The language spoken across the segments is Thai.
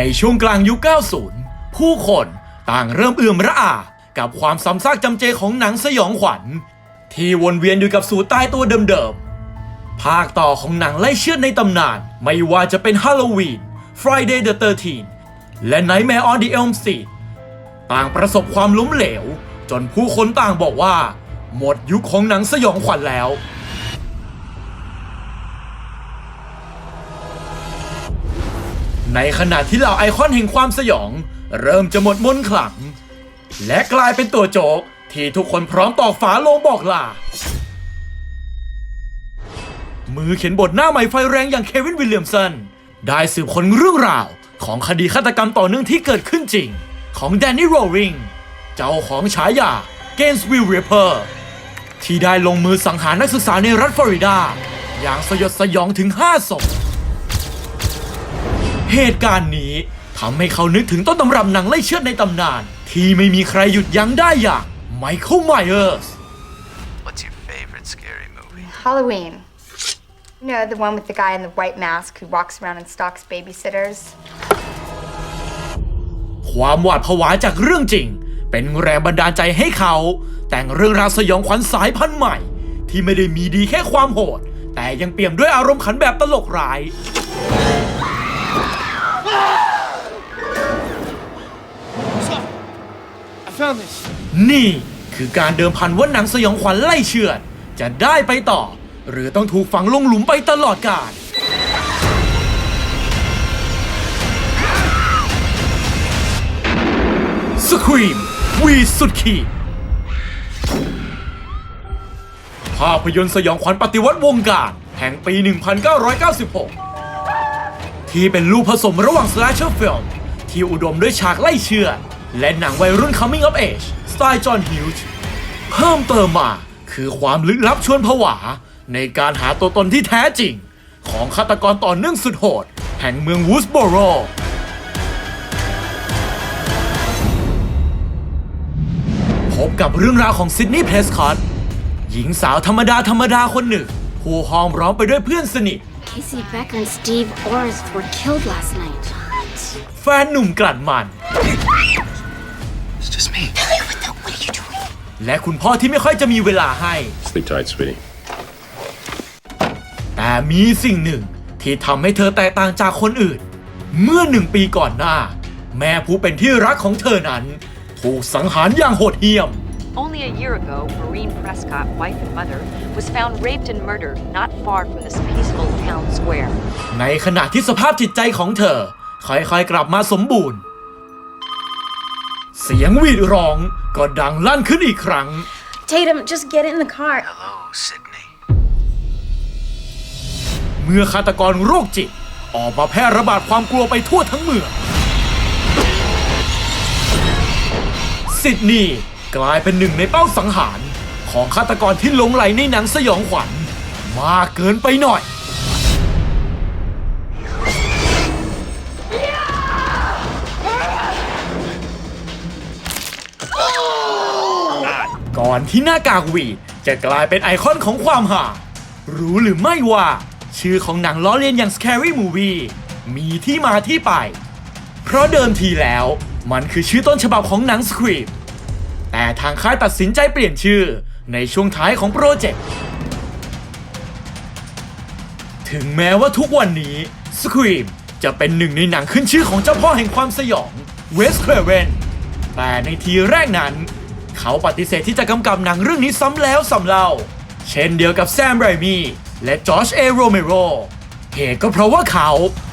ในช่วงกลางยุค 90 ผู้คนต่างเริ่มเอื่อมระอา กับความซ้ำซากจำเจของหนังสยองขวัญ ที่วนเวียนอยู่กับสูตรใต้ตัวเดิมๆ ภาคต่อของหนังไล่เชือดในตำนาน ไม่ว่าจะเป็น Halloween Friday the 13 และ Nightmare on the Elm Street ต่างประสบความล้มเหลว จนผู้คนต่างบอกว่า หมดยุคของหนังสยองขวัญแล้ว ในขณะที่เหล่าไอคอนแห่งความสยอง เริ่มจะหมดมนต์ขลัง และกลายเป็นตัวโจกที่ทุกคนพร้อมตอกฝาโลงบอกลา มือเขียนบทหน้าใหม่ไฟแรงอย่างเควินวิลเลียมสัน ได้สืบค้นเรื่องราวของคดีฆาตกรรมต่อเนื่องที่เกิดขึ้นจริง ของแดนนี่โรริง เจ้าของฉายาเกนส์วิลเรเปอร์ที่ได้ลงมือสังหารนักศึกษาในรัฐฟลอริดา อย่างสยดสยองถึง5ศพ เหตุการณ์นี้ทำให้เขานึกถึงต้นตำรับหนังไล่เชือดในตำนาน ที่ไม่มีใครหยุดยั้งได้อย่างไมเคิลไมเออร์ส What's your favorite scary movie? Halloween. You know, the one with the guy in the white mask who walks around and stalks babysitters? ความหวาดผวาจากเรื่องจริง เป็นแรงบันดาลใจให้เขา แต่งเรื่องราวสยองขวัญสายพันธุ์ใหม่ ที่ไม่ได้มีดีแค่ความโหด แต่ยังเปี่ยมด้วยอารมณ์ขันแบบตลกร้าย I found this. นี่คือการเดิมพันว่าหนังสยองขวัญไล่เชือด จะได้ไปต่อ หรือต้องถูกฝังลงหลุมไปตลอดกาลสครีมวีสุดขีดภาพยนตร์สยองขวัญปฏิวัติวงการ แห่งปี 1996 ที่เป็นลูกผสมระหว่าง slasher film ที่อุดมด้วยฉากไล่เชือและหนังวัยรุ่น coming of age สไตล์จอห์นฮิวจ์เพิ่มเติมมาคือความลึกลับชวนผวา ในการหาตัวตนที่แท้จริง ของฆาตกรต่อเนื่องสุดโหด แห่งเมืองวูสบอโรพบกับเรื่องราวของซิดนีย์เพลสคอตหญิงสาวธรรมดาธรรมดาคนหนึ่งผู้ห้อมร้อมไปด้วยเพื่อนสนิท Casey Becker and Steve Orris were killed last night. แฟนหนุ่มกลั่นมัน It's just me. What are you doing? และคุณพ่อที่ไม่ค่อยจะมีเวลาให้ Sleep tight, sweetie. แต่มีสิ่งหนึ่งที่ทำให้เธอแตกต่างจากคนอื่น เมื่อหนึ่งปีก่อนหน้า แม่ผู้เป็นที่รักของเธอนั้น ถูกสังหารอย่างโหดเหี้ยม Only a year ago, Maureen Prescott, wife and mother, was found raped and murdered not far from this peaceful town square. ในขณะที่สภาพจิตใจของเธอ ค่อยๆกลับมาสมบูรณ์ เสียงหวีดร้องก็ดังลั่นขึ้นอีกครั้ง Tatum, just get in the car. Hello, Sydney. เมื่อฆาตกรโรคจิต ออกมาแพร่ระบาดความกลัวไปทั่วทั้งเมืองซิดนีย์ กลายเป็นหนึ่งในเป้าสังหาร ของฆาตกรที่หลงไหลในหนังสยองขวัญ มากเกินไปหน่อย ก่อนที่หน้ากากวีจะกลายเป็นไอคอนของความหา รู้หรือไม่ว่า ชื่อของหนังล้อเลียนอย่าง Scary Movie มีที่มาที่ไป เพราะเดิมทีแล้ว มันคือชื่อต้นฉบับของหนังสครีป แต่ทางค่ายตัดสินใจเปลี่ยนชื่อในช่วงท้ายของโปรเจกต์ ถึงแม้ว่าทุกวันนี้ Scream จะเป็นหนึ่งในหนังขึ้นชื่อของเจ้าพ่อแห่งความสยองเวส c ครเวนแต่ในทีแรกนั้น เขาปฏิเสธที่จะกำกับหนังเรื่องนี้ซ้ำแล้วซ้ำเล่า เช่นเดียวกับแซมไรมีและจอร์จเอโรเมโรเหตุก็เพราะว่าเขา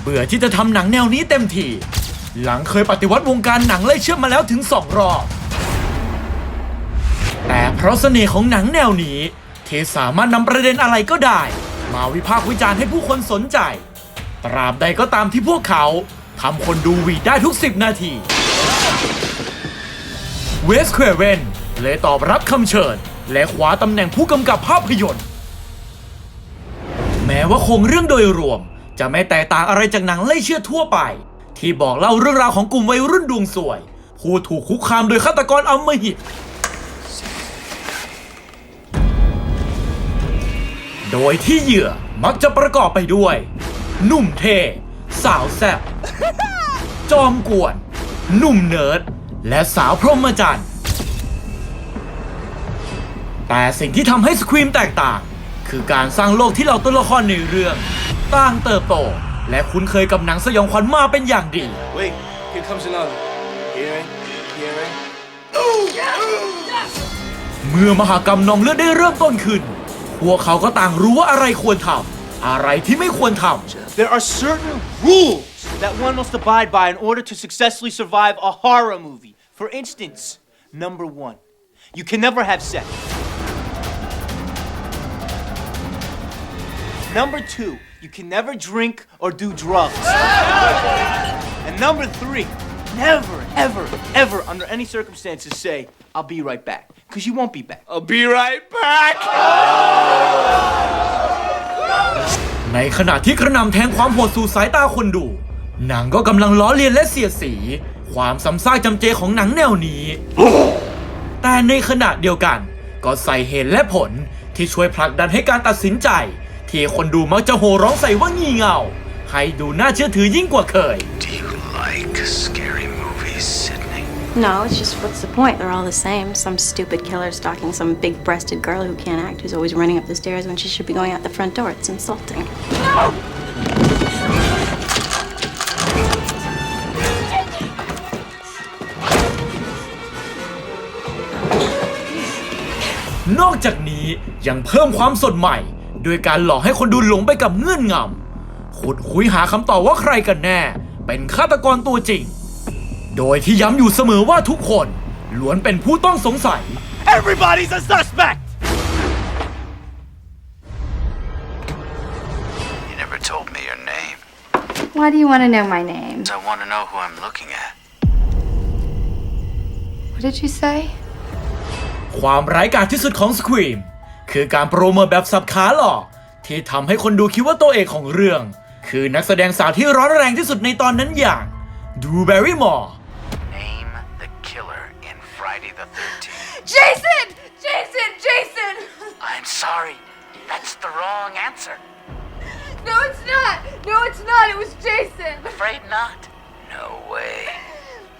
เบื่อที่จะทำหนังแนวนี้เต็มทีหลังเคยปฏิวัติวงการหนังไล่เชื่อมมาแล้วถึงสองรอบ แต่เพราะเสน่ห์ของหนังแนวนี้ที่สามารถนำประเด็นอะไรก็ได้ มาวิพากษ์วิจารณ์ให้ผู้คนสนใจ ตราบใดก็ตามที่พวกเขาทำคนดูวีดได้ทุก 10 นาทีเวสเควเวนเลยตอบรับคำเชิญ และคว้าตำแหน่งผู้กำกับภาพยนตร์ แม้ว่าโครงเรื่องโดยรวม จะไม่แตกต่างอะไรจากหนังไล่เชื่อทั่วไป ที่บอกเล่าเรื่องราวของกลุ่มวัยรุ่นดวงสวย ผู้ถูกคุกคามโดยฆาตกรอำมหิต โดยที่เหยื่อมักจะประกอบไปด้วย หนุ่มเท่สาวแซ่บจอมกวน หนุ่มเนิร์ด และสาวพรหมจรรย์แต่สิ่งที่ทำให้สครีมแตกต่าง คือการสร้างโลกที่เราตัวละครในเรื่อง ต่างเติบโต และคุ้นเคยกับหนังสยองขวัญมาเป็นอย่างดี Wait, here comes another. Hearing, hearing. เมื่อมหากรรมนองเลือดได้เริ่มต้นขึ้น พวกเขาก็ต่างรู้ว่าอะไรควรทำ อะไรที่ไม่ควรทำ There are certain rules that one must abide by in order to successfully survive a horror movie. For instance, number one, you can never have sex. Number two, you can never drink or do drugs. And number three, never, ever, ever, under any circumstances, say, I'll be right back. Because you won't be back. I'll be right back! ในขณะที่กระหนำแทงความโหดสู่สายตาคนดู หนังก็กำลังล้อเลียนและเสียดสี ความซ้ำซากจำเจของหนังแนวนี้ แต่ในขณะเดียวกัน ก็ใส่เหตุและผลที่ช่วยผลักดันให้การตัดสินใจ ที่คนดูมักจะโห่ร้องใส่ว่างี่เง่าให้ดูน่าเชื่อถือยิ่งกว่าเคย Do you like scary movies, Sydney? No, it's just what's the point? They're all the same. Some stupid killer stalking some big breasted girl who can't act who's always running up the stairs when she should be going out the front door. It's insulting. No! นอกจากนี้ยังเพิ่มความสดใหม่ โดยการหลอกให้คนดูหลงไปกับเงื่อนงำขุดคุยหาคำตอบว่าใครกันแน่ เป็นฆาตกรตัวจริง โดยที่ย้ำอยู่เสมอว่าทุกคนล้วนเป็นผู้ต้องสงสัย Everybody's a suspect! You never told me your name. Why do you want to know my name? I want to know who I'm looking at. What did you say? ความร้ายกาจที่สุดของ Scream คือการโปรโมทแบบสับขาหลอกที่ทำให้คนดูคิดว่าตัวเอกของเรื่อง คือนักแสดงสาวที่ร้อนแรงที่สุดในตอนนั้นอย่างดูแบร์รี่มอร์ Jason! Jason! Jason! I'm sorry. That's the wrong answer. No, it's not! No, it's not! It was Jason! Afraid not. No way.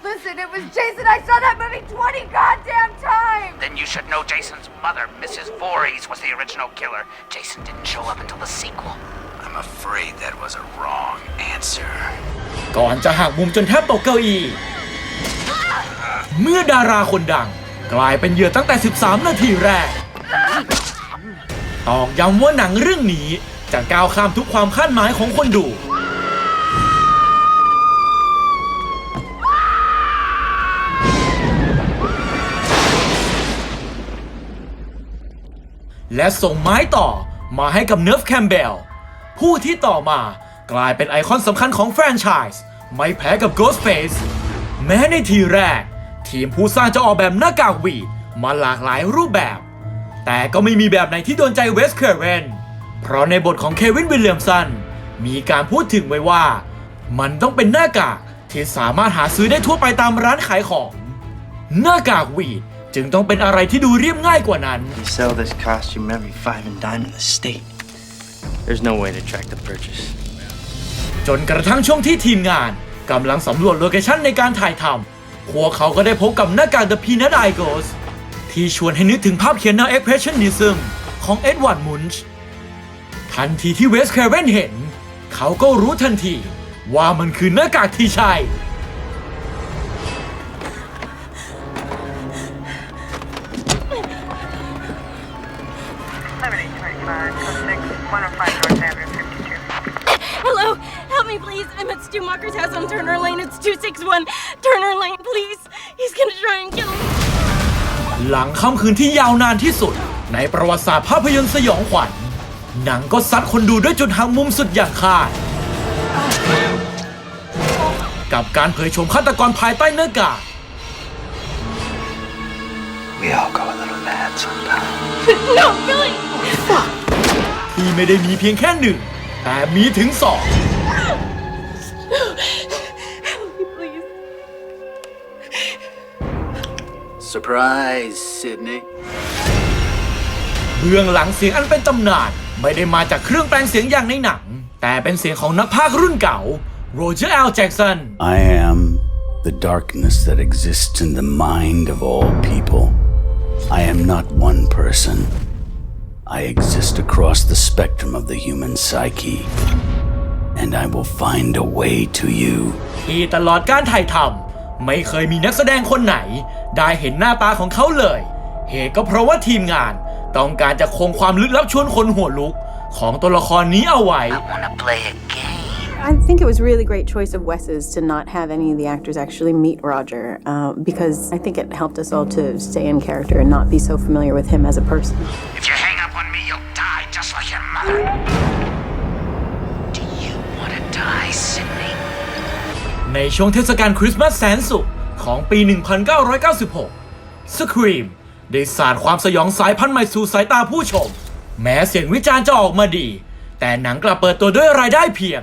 Listen, it was Jason! I saw that movie 20 goddamn times! Then you should know Jason's mother, Mrs. Voorhees, was the original killer. Jason didn't show up until the sequel. I'm afraid that was a wrong answer. ก่อนจะหักมุมจนแทบตกเก้าอี้ เมื่อดาราคนดัง กลายเป็นเหยื่อตั้งแต่ 13 นาทีแรกตอกย้ำว่าหนังเรื่องนี้จะก้าวข้ามทุกความคาดหมายของคนดู และส่งไม้ต่อมาให้กับเนิร์ฟแคมเบล ผู้ที่ต่อมากลายเป็นไอคอนสำคัญของแฟรนไชส์ไม่แพ้กับ Ghostface แม้ในทีแรก ทีมผู้สร้างจะออกแบบหน้ากากหวีดมาหลากหลายรูปแบบ แต่ก็ไม่มีแบบไหนที่โดนใจเวสเคเรนเพราะในบทของเควินวิลเลียมสันมีการพูดถึงไว้ว่า มันต้องเป็นหน้ากากที่สามารถหาซื้อได้ทั่วไปตามร้านขายของ หน้ากากหวีดจึงต้องเป็นอะไรที่ดูเรียบง่ายกว่านั้น They sell this costume every five and dime in the state. There's no way to track the purchase. จนกระทั่งช่วงที่ทีมงานกำลังสำรวจโลเคชั่นในการถ่ายทำ พวกเขาก็ได้พบกับหน้ากาก The Peanut Eye Ghost ที่ชวนให้นึกถึงภาพเขียนแนว Expressionism ของเอ็ดวาร์ดมุนช์ทันทีที่เวสแคเรนเห็น เขาก็รู้ทันทีว่ามันคือหน้ากากที่ใช่ He's gonna try and kill me. หลังค่ำคืนที่ยาวนานที่สุด ในประวัติศาสตร์ภาพยนตร์สยองขวัญ หนังก็ซัดคนดูด้วยจุดหักมุมสุดอย่างคาด กับการเผยโฉมฆาตกรภายใต้หน้ากาก We all go a little mad sometimes. No, Billy! ที่ไม่ได้มีเพียงแค่หนึ่ง แต่มีถึงสอง Surprise, Sydney. เบื้องหลังเสียงอันเป็นตำนาน ไม่ได้มาจากเครื่องแปลงเสียงอย่างในหนัง แต่เป็นเสียงของนักพากย์รุ่นเก่าโรเจอร์แอลแจ็กสัน I am the darkness that exists in the mind of all people. I am not one person. I exist across the spectrum of the human psyche. And I will find a way to you. ที่ตลอดการถ่ายทำ ไม่เคยมีนักแสดงคนไหน ได้เห็นหน้าตาของเขาเลย เหตุก็เพราะว่าทีมงาน ต้องการจะคงความลึกลับชวนคนหัวลุก ของตัวละครนี้เอาไว้ I wanna play a game. I think it was really great choice of Wes's to not have any of the actors actually meet Roger, uh, because I think it helped us all to stay in character and not be so familiar with him as a person. If you hang up on me, you'll die just like your mother. ในช่วงเทศกาลคริสต์มาสแสนสุขของปี 1996 Scream ได้สาดความสยองสายพันธุ์ใหม่สู่สายตาผู้ชม แม้เสียงวิจารณ์จะออกมาดี แต่หนังกลับเปิดตัวด้วยรายได้เพียง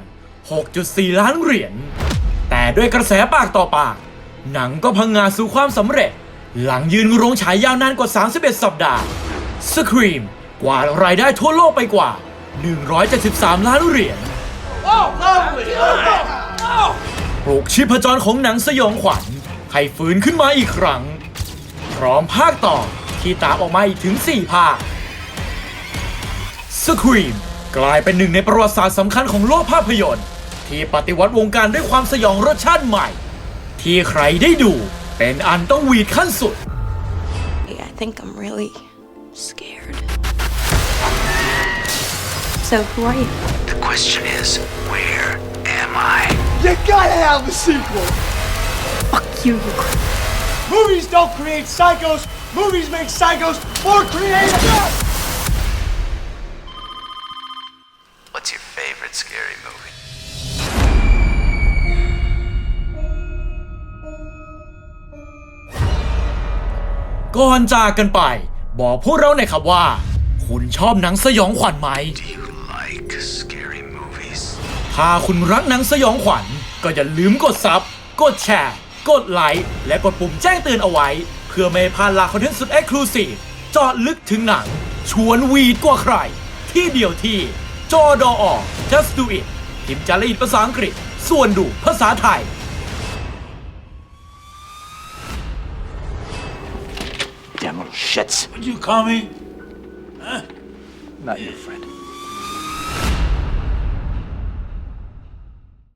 6.4 ล้านเหรียญ แต่ด้วยกระแสปากต่อปาก หนังก็พังงาสู่ความสำเร็จ หลังยืนโรงฉายยาวนานกว่า 31 สัปดาห์ Scream กวาดรายได้ทั่วโลกไปกว่า 173 ล้านเหรียญ ปลุกชีพจรของหนังสยองขวัญให้ฟื้นขึ้นมาอีกครั้ง พร้อมภาคต่อที่ตามออกมาอีกถึง 4 ภาค Scream กลายเป็นหนึ่งในประวัติศาสตร์สำคัญของโลกภาพยนตร์ ที่ปฏิวัติวงการด้วยความสยองรสชาติใหม่ ที่ใครได้ดูเป็นอันต้องหวีดขั้นสุด I think I'm really scared. So, who are you? The question is, where am I? You gotta have a sequel. Fuck you, you Movies don't create psychos. Movies make psychos more creative. What's your favorite scary movie? ก่อนจากกันไป บอกพวกเราหน่อยครับว่า คุณชอบหนังสยองขวัญไหม Do you like scary movies? ถ้าคุณรักหนังสยองขวัญ ก็อย่าลืมกดซับกดแชร์ กดไลค์ และกดปุ่มแจ้งเตือนเอาไว้ เพื่อไม่ให้พลาดหลากคอนเทนต์สุดเอ็กซ์คลูซีฟเจาะลึกถึงหนัง ชวนหวีดกว่าใคร ที่เดียวที่จอดออ just do it พิมพ์จารีตภาษาอังกฤษ ส่วนดูภาษาไทย Damn little shits. Would you call me? Not your friend.